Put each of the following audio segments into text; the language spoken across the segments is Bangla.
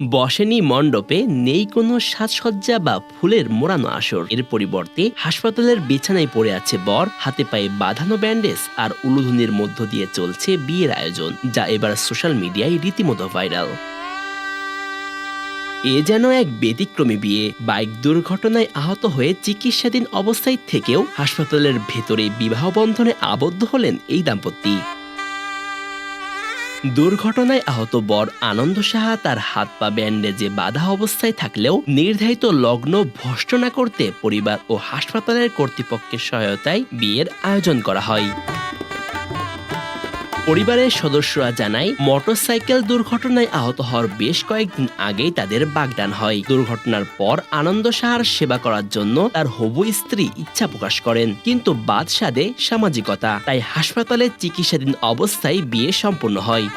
বসেনি মণ্ডপে, নেই কোনো সাজসজ্জা বা ফুলের মোড়ানো আসর। এর পরিবর্তে হাসপাতালের বিছানায় পড়ে আছে বর, হাতে পায়ে বাঁধানো ব্যান্ডেজ আর উলুধুনির মধ্য দিয়ে চলছে বিয়ের আয়োজন, যা এবার সোশ্যাল মিডিয়ায় রীতিমতো ভাইরাল। এ যেন এক ব্যতিক্রমী বিয়ে। বাইক দুর্ঘটনায় আহত হয়ে চিকিৎসাধীন অবস্থায় থেকেও হাসপাতালের ভেতরে বিবাহ বন্ধনে আবদ্ধ হলেন এই দাম্পত্য। দুর্ঘটনায় আহত বর আনন্দ সাহা তার হাত পা ব্যান্ডেজে বাধা অবস্থায় থাকলেও নির্ধারিত লগ্ন ভ্রষ্ট না করতে পরিবার ও হাসপাতালের কর্তৃপক্ষের সহায়তায় বিয়ের আয়োজন করা হয়। পরিবারের সদস্যরা জানায়, মোটরসাইকেল দুর্ঘটনায় আহত হওয়ার বেশ কয়েকদিন আগেই তাদের বাগদান হয়। দুর্ঘটনার পর আনন্দ সাহার সেবা করার জন্য তার হবু স্ত্রী ইচ্ছা প্রকাশ করেন। কিন্তু বাদশাদে সামাজিকতা, তাই হাসপাতালে চিকিৎসাধীন অবস্থায় বিয়ে সম্পন্ন হয়।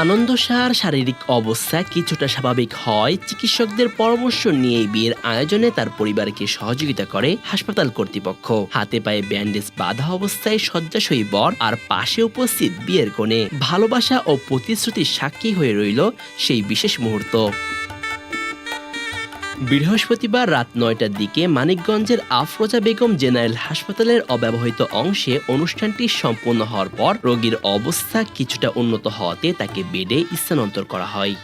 আনন্দ সাহার শারীরিক অবস্থা কিছুটা স্বাভাবিক হয়। চিকিৎসকদের পরামর্শ নিয়ে বিয়ের আয়োজনে তার পরিবারকে সহযোগিতা করে হাসপাতাল কর্তৃপক্ষ। হাতে পায়ে ব্যান্ডেজ বাধা অবস্থায় শয্যাশয়ী বর আর পাশে উপস্থিত বিয়ের কোণে ভালোবাসা ও প্রতিশ্রুতির সাক্ষী হয়ে রইল সেই বিশেষ মুহূর্ত। বৃহস্পতিবার রাত নয়টার দিকে মানিকগঞ্জের আফরোজা বেগম জেনারেল হাসপাতালের অব্যবহৃত অংশে অনুষ্ঠানটি সম্পন্ন হওয়ার পর রোগীর অবস্থা কিছুটা উন্নত হওয়াতে তাকে বেডে স্থানান্তর করা হয়।